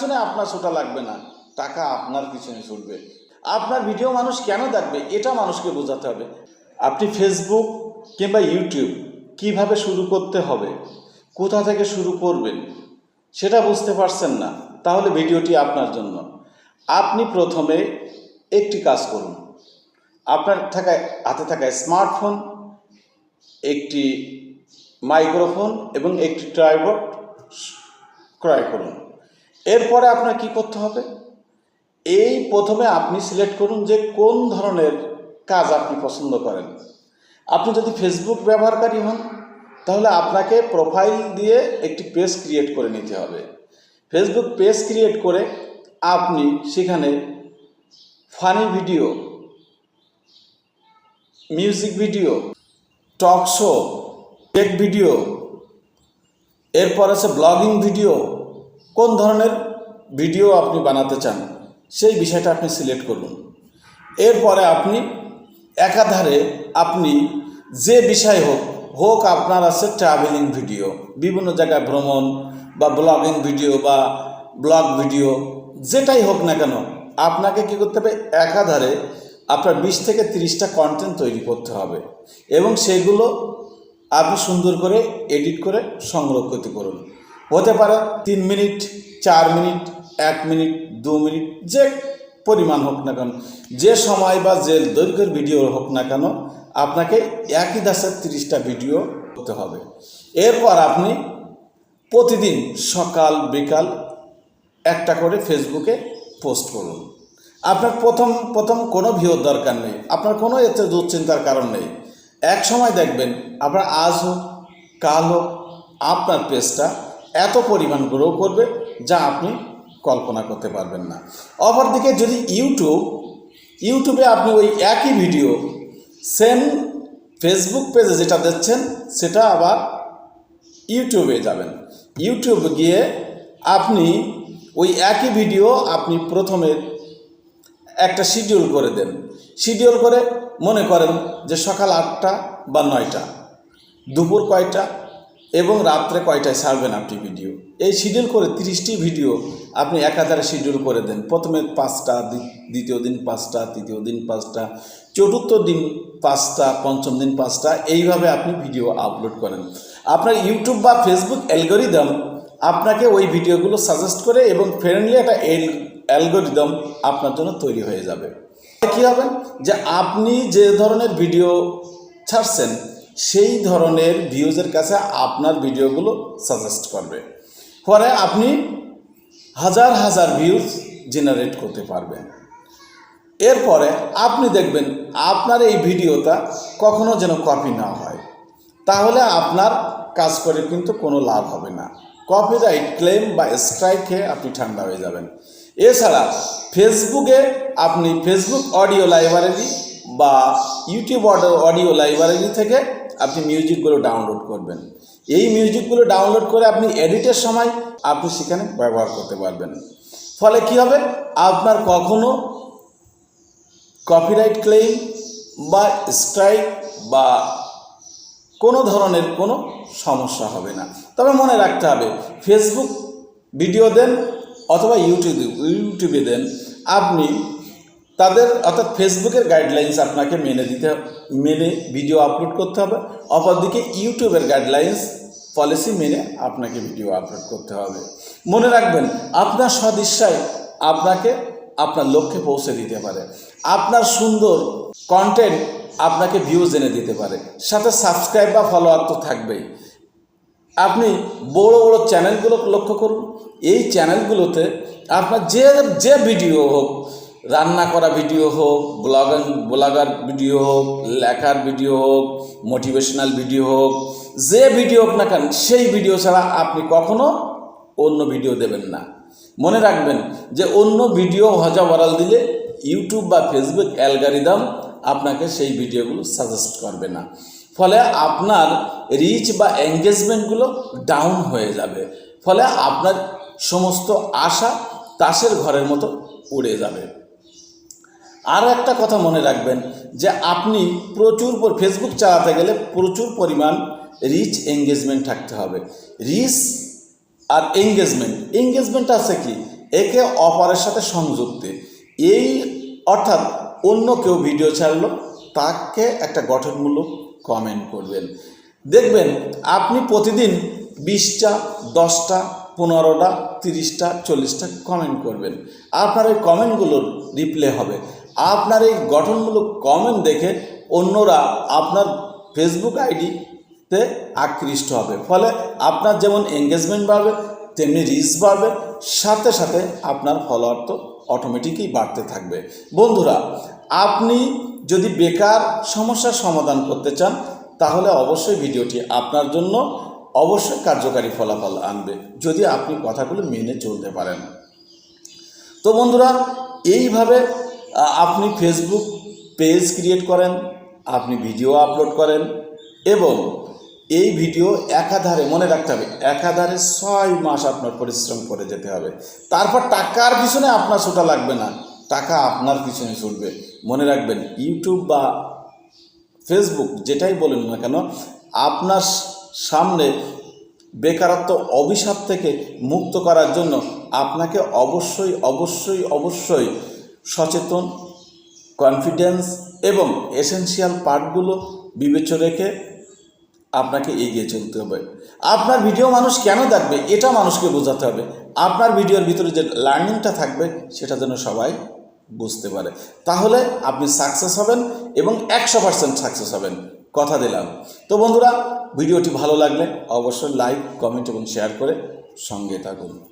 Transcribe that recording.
পিছনে আপনার ছোটা লাগবে না। টাকা আপনার পিছনে ছুটবে। আপনার ভিডিও মানুষ কেন দেখবে? এটা মানুষকে বোঝাতে হবে। আপনি ফেসবুক কিংবা ইউটিউব কীভাবে শুরু করতে হবে? কোথা থেকে শুরু করবেন? সেটা বুঝতে পারছেন না। তাহলে ভিডিওটি আপনার জন্য। আপনি প্রথমে একটি কাজ করুন। আপনার থাকায়, হাতে থাকা স্মার্টফোন একটি মাইক্রোফোন এবং একটি ট্রাইবড ক্রয় করুন। এরপরে আপনার কি করতে হবে? এই প্রথমে আপনি সিলেক্ট করুন যে কোন ধরনের কাজ আপনি পছন্দ করেন। আপনি যদি ফেসবুক ব্যবহারকারী হন, তাহলে আপনাকে প্রোফাইল দিয়ে একটি পেজ ক্রিয়েট করে নিতে হবে। ফেসবুক পেজ ক্রিয়েট করে আপনি সেখানে funny video music video talk show tech video এরপর আছে ব্লগিং ভিডিও কোন ধরনের ভিডিও আপনি বানাতে চান, সেই বিষয়টা আপনি সিলেক্ট করুন। এরপরে আপনি একাধারে আপনি যে বিষয় হোক হোক আপনার আছে ট্রাভেলিং ভিডিও বিভিন্ন জায়গায় ভ্রমণ বা ব্লগিং ভিডিও বা ব্লগ ভিডিও যেটাই হোক না কেন, আপনাকে কী করতে হবে? একাধারে আপনার বিশ থেকে তিরিশটা কন্টেন্ট তৈরি করতে হবে এবং সেগুলো আপনি সুন্দর করে এডিট করে সংরক্ষিত করুন। হতে পারে তিন মিনিট, চার মিনিট, এক মিনিট, দু মিনিট, যে পরিমাণ হোক না কেন। যে সময় বা যে দৈর্ঘ্যের ভিডিও হোক না কেন, আপনাকে একই দাসের তিরিশটা ভিডিও করতে হবে। এরপর আপনি প্রতিদিন সকাল, বিকাল একটা করে ফেসবুকে পোস্ট করুন। আপনার প্রথম প্রথম কোনো ভিউর দরকার নেই। আপনার কোনো এতে দুশ্চিন্তার কারণ নেই। এক সময় দেখবেন আপনার আজ হোক, কাল হোক, আপনার পেজটা এত পরিমাণ গ্রো করবে যা আপনি কল্পনা করতে পারবেন না। অপরদিকে যদি ইউটিউব, ইউটিউবে আপনি ওই একই ভিডিও সেম ফেসবুক পেজে যেটা দেখছেন, সেটা আবার ইউটিউবে যাবেন। ইউটিউবে গিয়ে আপনি ওই একই ভিডিও আপনি প্রথমে একটা শিডিউল করে দেন। শিডিউল করে মনে করেন যে সকাল আটটা বা নয়টা, দুপুর কয়টা এবং রাত্রে কয়টায় ছাড়বেন আপনি ভিডিও এই শিডিউল করে তিরিশটি ভিডিও আপনি একাধারে শিডিউল করে দেন। প্রথমে পাঁচটা দ্বিতীয় দিন পাঁচটা, তৃতীয় দিন পাঁচটা, চতুর্থ দিন পাঁচটা, পঞ্চম দিন পাঁচটা, এইভাবে আপনি ভিডিও আপলোড করেন। আপনার ইউটিউব বা ফেসবুক অ্যালগোরিদম আপনাকে ওই ভিডিওগুলো সাজেস্ট করে এবং ফ্রেন্ডলি একটা অ্যালগোরিদম আপনার জন্য তৈরি হয়ে যাবে। কী হবে? যে আপনি যে ধরনের ভিডিও ছাড়ছেন সেই ধরনের ভিউজের কাছে আপনার ভিডিওগুলো সাজেস্ট করবে। পরে আপনি হাজার হাজার ভিউজ জেনারেট করতে পারবেন। এরপরে আপনি দেখবেন আপনার এই ভিডিওটা কখনো যেন কপি না হয়। তাহলে আপনার কাজ করে কিন্তু কোনো লাভ হবে না। কপিরাইট ক্লেম বা স্ট্রাইক খেয়ে আপনি ঠান্ডা হয়ে যাবেন। এছাড়া ফেসবুকে আপনি ফেসবুক অডিও লাইব্রেরি বা ইউটিউব অডিও লাইব্রেরি থেকে আপনি মিউজিকগুলো ডাউনলোড করবেন। এই মিউজিকগুলো ডাউনলোড করে আপনি এডিটের সময় আপনি সেখানে ব্যবহার করতে পারবেন। ফলে কি হবে? আপনার কখনো কপিরাইট ক্লেম বা স্ট্রাইক বা কোনো ধরনের কোনো সমস্যা হবে না। তবে মনে রাখতে হবে ফেসবুক ভিডিও দেন অথবা ইউটিউবে ইউটিউবে দেন, আপনি তাদের অর্থাৎ ফেসবুকের গাইডলাইন্স আপনাকে মেনে দিতে মেনে ভিডিও আপলোড করতে হবে, অপরদিকে ইউটিউবের গাইডলাইন্স পলিসি মেনে আপনাকে ভিডিও আপলোড করতে হবে। মনে রাখবেন, আপনার সদিচ্ছায় আপনাকে আপনার লক্ষ্যে পৌঁছে দিতে পারে। আপনার সুন্দর কন্টেন্ট আপনাকে ভিউজ এনে দিতে পারে। সাথে সাবস্ক্রাইব বা ফলোয়ার তো থাকবেই। আপনি বড় বড় চ্যানেলগুলো লক্ষ্য করুন। এই চ্যানেলগুলোতে আপনার যে যে ভিডিও হোক রান্না করা ভিডিও হোক ব্লগার ব্লগার ভিডিও হোক, লেখার ভিডিও হোক মোটিভেশনাল ভিডিও হোক, যে ভিডিও হোক না কেন, সেই ভিডিও ছাড়া আপনি কখনো অন্য ভিডিও দেবেন না। মনে রাখবেন যে অন্য ভিডিও হজা বরাল দিলে ইউটিউব বা ফেসবুক অ্যালগারিদম আপনাকে সেই ভিডিওগুলো সাজেস্ট করবে না। ফলে আপনার রিচ বা এঙ্গেজমেন্টগুলো ডাউন হয়ে যাবে। ফলে আপনার সমস্ত আশা তাসের ঘরের মতো উড়ে যাবে। আর একটা কথা মনে রাখবেন যে আপনি প্রচুর পর- ফেসবুক চালাতে গেলে প্রচুর পরিমাণ রিচ এঙ্গেজমেন্ট থাকতে হবে। রিচ আর এঙ্গেজমেন্ট এঙ্গেজমেন্ট আছে কি? একে অপরের সাথে সংযুক্ত। এই অর্থাৎ অন্য কেউ ভিডিও ছাড়লো, তাকে একটা গঠনমূলক কমেন্ট করবেন। দেখবেন আপনি প্রতিদিন বিশটা, দশটা, পনেরোটা, তিরিশটা, চল্লিশটা কমেন্ট করবেন। আপনার এই কমেন্টগুলোর রিপ্লে হবে। আপনার এই গঠনমূলক কমেন্ট দেখে অন্যরা আপনার ফেসবুক আইডিতে আকৃষ্ট হবে। ফলে আপনার যেমন এঙ্গেজমেন্ট বাড়বে, তেমনি রিচ বাড়বে, সাথে সাথে আপনার ফলোয়ার তো অটোমেটিকই বাড়তে থাকবে। বন্ধুরা, আপনি যদি বেকার সমস্যার সমাধান করতে চান, তাহলে অবশ্যই ভিডিওটি আপনার জন্য অবশ্যই কার্যকারী ফলাফল আনবে, যদি আপনি কথাগুলো মেনে চলতে পারেন। তো বন্ধুরা, এইভাবে আপনি ফেসবুক পেজ ক্রিয়েট করেন, আপনি ভিডিও আপলোড করেন এবং এই ভিডিও একাধারে, মনে রাখতে হবে, একাধারে ছয় মাস আপনার পরিশ্রম করে যেতে হবে। তারপর টাকার পিছনে আপনার ছোটা লাগবে না, টাকা আপনার পিছনে ছুটবে। মনে রাখবেন ইউটিউব বা ফেসবুক যেটাই বলেন না কেন, আপনার সামনে বেকারত্ব অভিশাপ থেকে মুক্ত করার জন্য আপনাকে অবশ্যই অবশ্যই অবশ্যই সচেতন কনফিডেন্স এবং এসেনশিয়াল পার্টগুলো বিবেচ্য রেখে আপনাকে এগিয়ে চলতে হবে। আপনার ভিডিও মানুষ কেন দেখবে? এটা মানুষকে বোঝাতে হবে। আপনার ভিডিওর ভিতরে যে লার্নিংটা থাকবে, সেটা যেন সবাই বুঝতে পারে। তাহলে আপনি সাকসেস হবেন এবং একশো পার্সেন্ট সাকসেস হবেন। কথা দিলাম। তো বন্ধুরা ভিডিওটি ভালো লাগলে অবশ্যই লাইক কমেন্ট এবং শেয়ার করে সঙ্গে থাকুন।